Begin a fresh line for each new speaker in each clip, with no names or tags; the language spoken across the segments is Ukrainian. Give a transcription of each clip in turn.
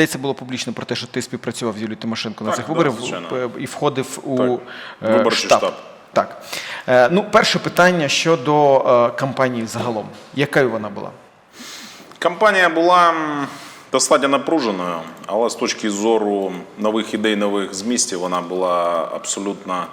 здається, було публічно про те, що ти співпрацював з Юлією Тимошенко на
Так,
цих
да,
виборах
звичайно.
і входив у
Так,
е,
виборчий штаб.
Так. Е, Ну, перше питання щодо е, кампанії загалом. Якою вона була?
Кампанія була достатньо напруженою, але з точки зору нових ідей, нових змістів, вона була абсолютно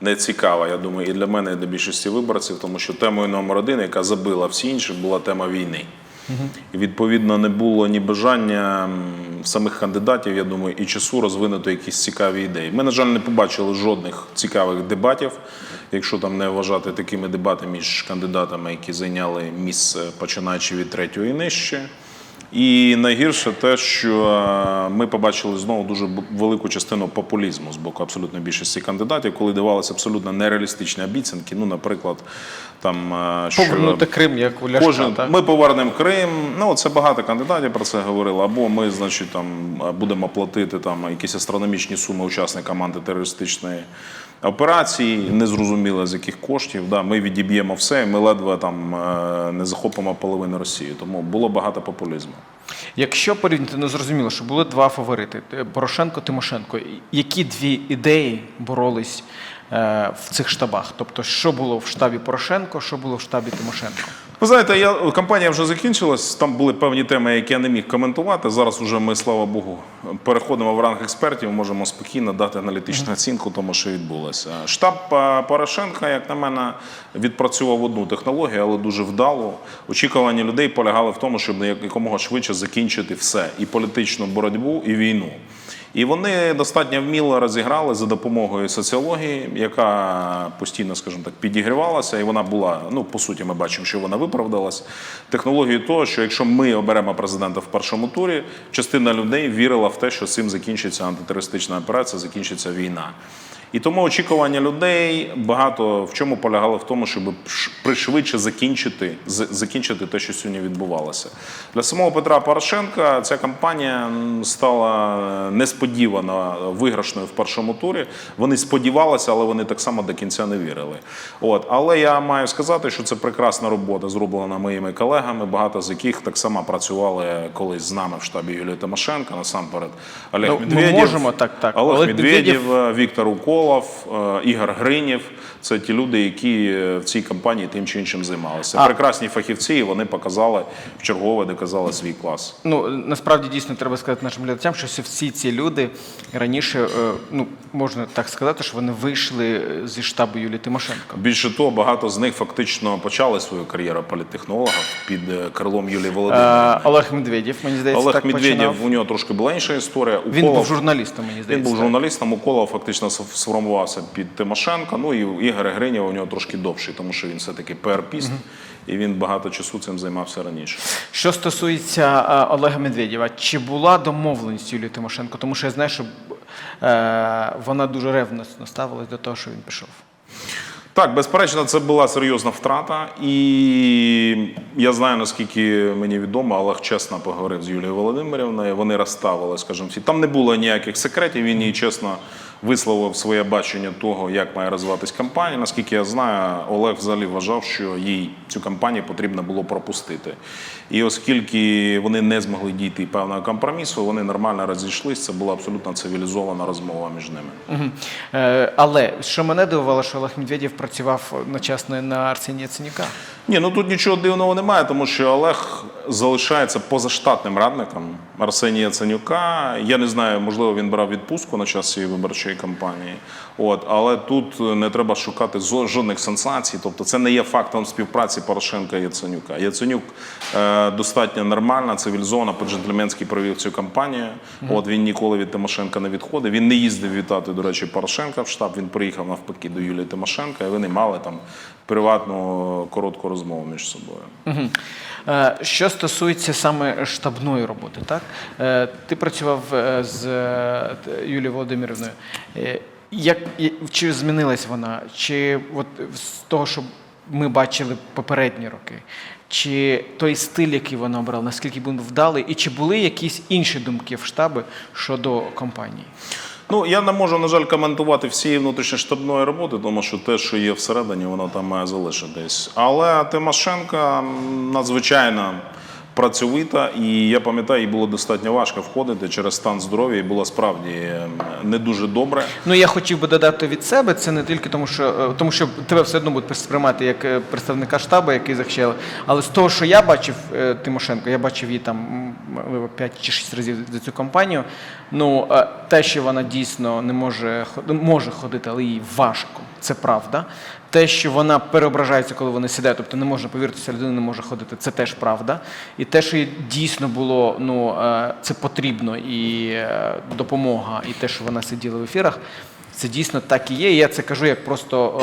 нецікава. Я думаю, і для мене, і для більшості виборців, тому що темою номер один, яка забила всі інші, була тема війни. І відповідно не було ні бажання самих кандидатів, я думаю, і часу розвинути якісь цікаві ідеї. Ми, на жаль, не побачили жодних цікавих дебатів, якщо там не вважати такими дебатами між кандидатами, які зайняли місце починаючи від третього і нижче. І найгірше те, що е, ми побачили знову дуже велику частину популізму з боку абсолютно більшості кандидатів, коли давалися абсолютно нереалістичні обіцянки. Ну, наприклад, там е, що
Повернути Крим, як у Ляшка,
Кожен
так?
ми повернемо Крим. Ну це багато кандидатів про це говорили. Або ми, значить, там будемо платити там якісь астрономічні суми учасникам антитерористичної операції, незрозуміло з яких коштів. Да, ми відіб'ємо все, ми ледве там е, не захопимо половину Росії. Тому було багато популізму.
Якщо порівняти, ну зрозуміло, що були два фаворити Порошенко Тимошенко. Які дві ідеї боролись е, в цих штабах? Тобто, що було в штабі Порошенко, що було в штабі Тимошенко?
Ви знаєте, я кампанія вже закінчилась. Там були певні теми, які я не міг коментувати. Зараз уже ми, слава Богу, переходимо в ранг експертів. Можемо спокійно дати аналітичну оцінку тому, що відбулося. Штаб е, Порошенка, як на мене, відпрацював одну технологію, але дуже вдало. Очікування людей полягали в тому, щоб якомога швидше закінчити все і політичну боротьбу, і війну. І вони достатньо вміло розіграли за допомогою соціології, яка постійно, скажімо так, підігрівалася, і вона була. Ну по суті, ми бачимо, що вона виправдалась. Технологію того, що якщо ми оберемо президента в першому турі, частина людей вірила в те, що цим закінчиться антитерористична операція, закінчиться війна. І тому очікування людей багато в чому полягало в тому, щоб пришвидше закінчити, закінчити те, що сьогодні відбувалося. Для самого Петра Порошенка ця кампанія стала несподівано виграшною в першому турі. Вони сподівалися, але вони так само до кінця не вірили. От. Але я маю сказати, що це прекрасна робота, зроблена моїми колегами, багато з яких так само працювали колись з нами в штабі Юлії Тимошенко, насамперед Олег
Ну, ми можемо так, так.
Олег,
Олег
Медведєв,
Медведєв-
Е, Віктор Уколов, е, Ігор Гринєв це ті люди, які е, в цій кампанії тим чи іншим займалися.
А.
Прекрасні фахівці, і вони показали в чергове, доказали свій клас.
Ну насправді дійсно треба сказати нашим глядачам, що всі ці люди раніше, е, ну можна так сказати, що вони вийшли зі штабу Юлії Тимошенко.
Більше того, багато з них фактично почали свою кар'єру політтехнолога під крилом Юлії Володимирівни.
Олег Медведєв, мені здається,
Олег
так
Медведєв,
починав.
у нього трошки була інша історія.
Він був журналістом, мені здається,
Він
був
журналістом, Уколов фактично сформувався під Тимошенко. Ну і Ігоря Гринєва у нього трошки довший, тому що він все-таки ПРПіст, і він багато часу цим займався раніше.
Що стосується е, Олега Медведєва, чи була домовленість Юлії Тимошенко? Тому що я знаю, що е, вона дуже ревностно ставилась до того, що він пішов.
Так, безперечно, це була серйозна втрата, і я знаю, наскільки мені відомо, Олег чесно поговорив з Юлією Володимирівною. Вони розставили, скажімо, всі. Там не було ніяких секретів. Він їй чесно висловив своє бачення того, як має розвиватись кампанія. Наскільки я знаю, Олег взагалі вважав, що їй цю кампанію потрібно було пропустити. І оскільки вони не змогли дійти певного компромісу, вони нормально розійшлись. Це була абсолютно цивілізована розмова між ними.
Мгм. Е, але що мене дивувало, що Олег Медведєв працював одночасно на Арсенія Яценюка.
Ні, ну тут нічого дивного немає, тому що Олег залишається позаштатним радником Арсенія Яценюка. Я не знаю, можливо, він брав відпустку на час цієї виборчої кампанії. От, але тут не треба шукати жодних сенсацій. Тобто, це не є фактом співпраці Порошенка і Яценюка. Яценюк е, достатньо нормально, цивілізовано, по-джентльменськи провів цю кампанію. От він ніколи від Тимошенка не відходив. Він не їздив вітати, до речі, Порошенка в штаб. Він приїхав навпаки до Юлії Тимошенка, і вони мали там приватну коротку розмову між собою.
Мгм. Е, Що стосується саме штабної роботи, так? Е, Ти працював е, з е, Юлією Володимирівною. Е, Як, чи змінилась вона? Чи от з того, що ми бачили попередні роки? Чи той стиль, який вона обрала, наскільки він вдалий? І чи були якісь інші думки в штабі щодо компанії?
Ну я не можу, на жаль, коментувати всієї внутрішньоштабної роботи, тому що те, що є всередині, воно там має залишитись. Але Тимошенка м, надзвичайно працьовита, і я пам'ятаю, їй було достатньо важко входити через стан здоров'я, і було справді е, не дуже добре.
Ну я хотів би додати від себе, це не тільки тому, що е, тому, що тебе все одно будуть сприймати як е, представника штабу, який захищали. Але з того, що я бачив е, Тимошенко, я бачив її там м, можливо, 5 чи 6 разів за цю кампанію. Ну те, що вона дійсно не може може ходити, але їй важко, це правда. Те, що вона переображається, коли вони сідають, тобто не можна повірити, що людина не може ходити, це теж правда. І те, що дійсно було, ну е, це потрібно і е, допомога, і те, що вона сиділа в ефірах, це дійсно так і є. Я це кажу як просто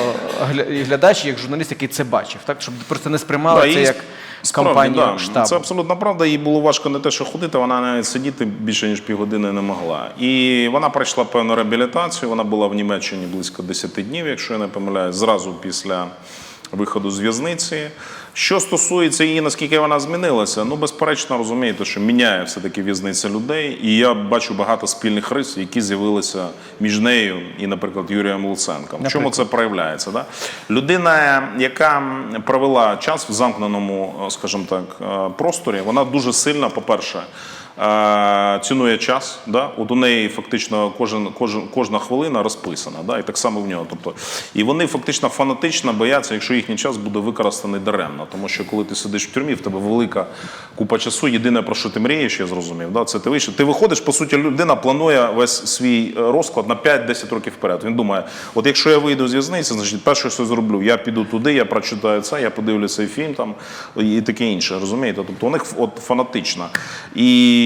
е, глядач, як журналіст, який це бачив, так щоб просто не сприймали
Да,
це як
справді,
кампанію
да,
штабу.
Це абсолютно правда. Їй було важко не те, що ходити, вона навіть сидіти більше ніж півгодини не могла. І вона пройшла певну реабілітацію. Вона була в Німеччині близько 10 днів, якщо я не помиляюсь, зразу після виходу з в'язниці. Що стосується її, наскільки вона змінилася, ну безперечно розумієте, що міняє все-таки в'язниця людей. І я бачу багато спільних рис, які з'явилися між нею і, наприклад, Юрієм Луценком. В чому це проявляється? Да? Людина, яка провела час в замкненому, скажімо так, е, просторі, вона дуже сильно, по-перше, е, цінує час. Да? От у неї фактично кожен, кожен, кожна хвилина розписана, да? і так само в нього. Тобто, і вони фактично фанатично бояться, якщо їхній час буде використаний даремно. Тому що коли ти сидиш в тюрмі, в тебе велика купа часу. Єдине, про що ти мрієш, я зрозумів, да? це ти вийшов. Ти виходиш, по суті, людина планує весь свій е, розклад на 5-10 років вперед. Він думає, от якщо я вийду з в'язниці, значить перше, що зроблю, я піду туди, я прочитаю це, я подивлюся цей фільм там і таке інше. Розумієте? Тобто у них от фанатична. І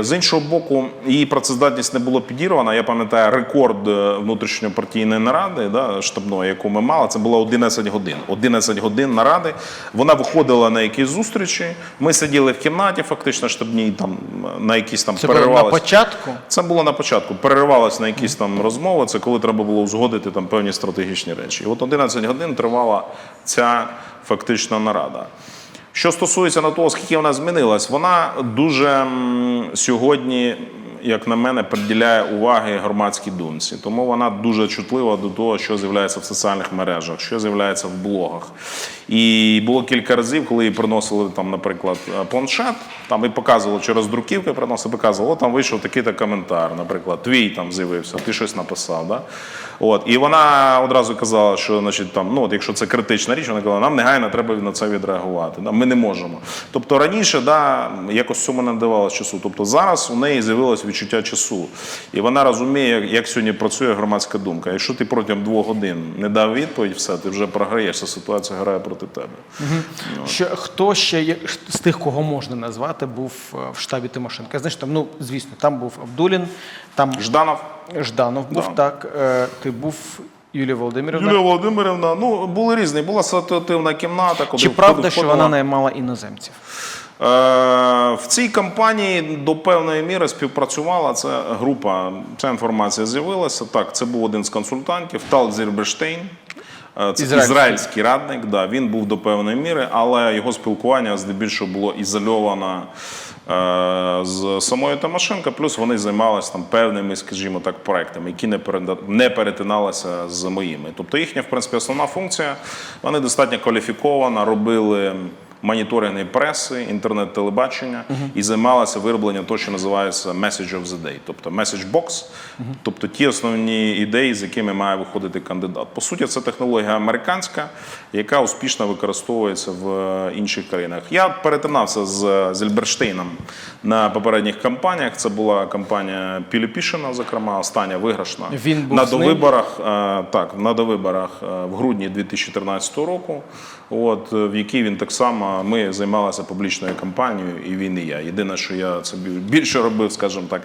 з іншого боку, її працездатність не було підірвана. Я пам'ятаю рекорд е, внутрішньопартійної наради, да, штабної, яку ми мали, це було 11 годин. 11 годин наради. Вона виходила на якісь зустрічі. Ми сиділи в кімнаті, фактично штабній, там на якісь там
Це було на початку.
Це було на початку. Переривалось на якісь там розмови. Це коли треба було узгодити там певні стратегічні речі. І от 11 годин тривала ця фактична нарада. Що стосується на того, скільки вона змінилась, вона дуже сьогодні, як на мене, приділяє уваги громадській думці. Тому вона дуже чутлива до того, що з'являється в соціальних мережах, що з'являється в блогах. І було кілька разів, коли їй приносили там, наприклад, планшет, там і показували через друківки, приносили, показували, о, там вийшов такий-то коментар, наприклад, твій там з'явився, ти щось написав. Да? От. І вона одразу казала, що значить, там, ну, от, якщо це критична річ, вона казала, нам негайно треба на це відреагувати. Да? Ми не можемо. Тобто раніше да, якось цьому не давалося часу. Тобто зараз у неї з'явилось відчуття часу. І вона розуміє, як- сьогодні працює громадська думка. Якщо ти протягом двох годин не дав відповідь, все, ти вже програєшся, ситуація грає проти тебе.
Що хто ще є з тих, кого можна назвати, був е, в штабі Тимошенка? Знаєш, там, ну звісно, там був Абдулін, там
Жданов.
Жданов був
Да.
так. е, Ти був Юлія Володимирівна.
Юлія Володимирівна, ну були різні. Була ситуативна кімната, куди
Чи правда, що вона наймала іноземців?
Е, В цій кампанії до певної міри співпрацювала ця група. Ця інформація з'явилася. Так, це був один з консультантів, Талк Зірберштейн. Е, Це
Ізраїльський.
ізраїльський радник. Да, він був до певної міри, але його спілкування здебільшого було ізольовано е, з самою Тимошенко. Плюс вони займалися там певними, скажімо так, проектами, які не не перетиналися з моїми. Тобто їхня, в принципі, основна функція. Вони достатньо кваліфіковано робили моніторинги преси, інтернет-телебачення і займалася виробленням того, що називається message of the day, тобто message box, тобто ті основні ідеї, з якими має виходити кандидат. По суті, це технологія американська, яка успішно використовується в е, інших країнах. Я перетинався з Зельберштейном на попередніх кампаніях. Це була кампанія Піліпішина, зокрема, остання виграшна
Він був
на довиборах. е, Так, на довиборах е, в грудні 2013 року. От е, в якій він так само ми займалися публічною кампанією, і він і я. Єдине, що я це більше робив, скажімо так,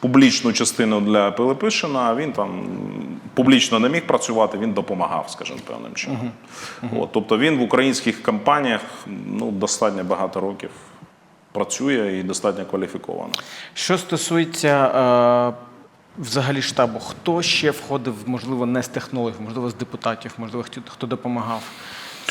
публічну частину для Пилипишина, а він там публічно не міг працювати, він допомагав, скажімо, певним чином. От, тобто він в українських кампаніях ну, достатньо багато років працює і достатньо кваліфіковано.
Що стосується е, взагалі штабу, хто ще входив, можливо, не з технологів, можливо, з депутатів, можливо, хто, хто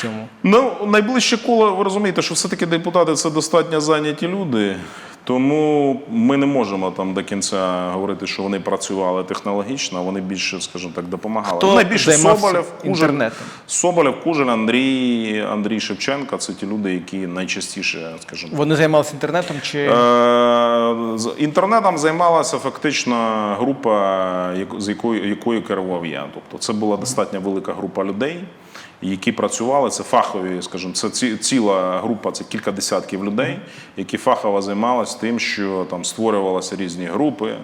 цьому?
Ну, найближче коло, ви розумієте, що все-таки депутати це достатньо зайняті люди. Тому ми не можемо там до кінця говорити, що вони працювали технологічно, вони більше, скажімо так, допомагали.
Хто
Найбільше Соболєв, Кужель? Соболєв, Кужель, Андрій, Андрій Шевченка це ті люди, які найчастіше, скажімо,
Вони займалися інтернетом чи
Е, з інтернетом займалася фактично група, з якою, якою керував я. Тобто це була достатньо велика група людей, які працювали. Це фахові, скажімо, це ці- ціла група, це кілька десятків людей, які фахово займалися тим, що там створювалися різні групи.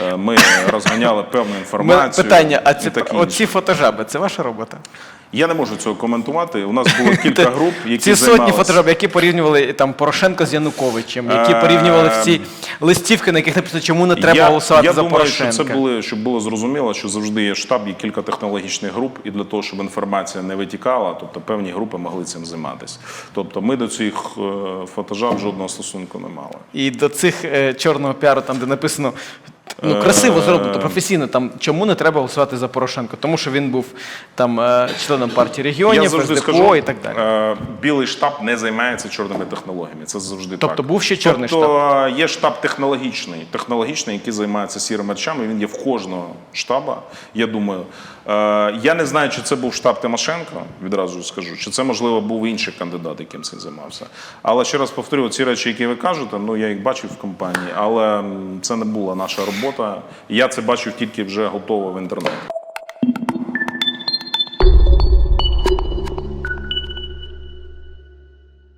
Е, Ми розганяли певну
Ми-
інформацію.
питання? А ці оці фотожаби, це ваша робота?
Я не можу цього коментувати. У нас було кілька груп, які
ці сотні
займалися-
фотожаб, які порівнювали там Порошенко з Януковичем, які
Е,
порівнювали всі листівки, на яких написано, чому не треба голосувати
я
за
думаю,
Порошенка.
що це були, щоб було зрозуміло, що завжди є штаб, є кілька технологічних груп, і для того, щоб інформація не витікала, тобто певні групи могли цим займатися. Тобто ми до цих е, фотожаб жодного стосунку не мали.
І до цих е, чорного піару, там де написано. Ну, красиво зроблено, професійно. Там чому не треба голосувати за Порошенко? Тому що він був там е, членом партії регіонів, СДПО
скажу,
і так далі.
е, білий штаб не займається чорними технологіями. Це завжди так.
Тобто був ще чорний
тобто, є штаб технологічний, технологічний, який займається сірими речами. Він є в кожного штаба. Я думаю, я не знаю, чи це був штаб Тимошенко, відразу скажу, чи це можливо був інший кандидат, яким цим займався. Але ще раз повторюю, ці речі, які ви кажете, ну я їх бачив в компанії, але це не була наша робота. Я це бачив тільки вже готово в інтернеті.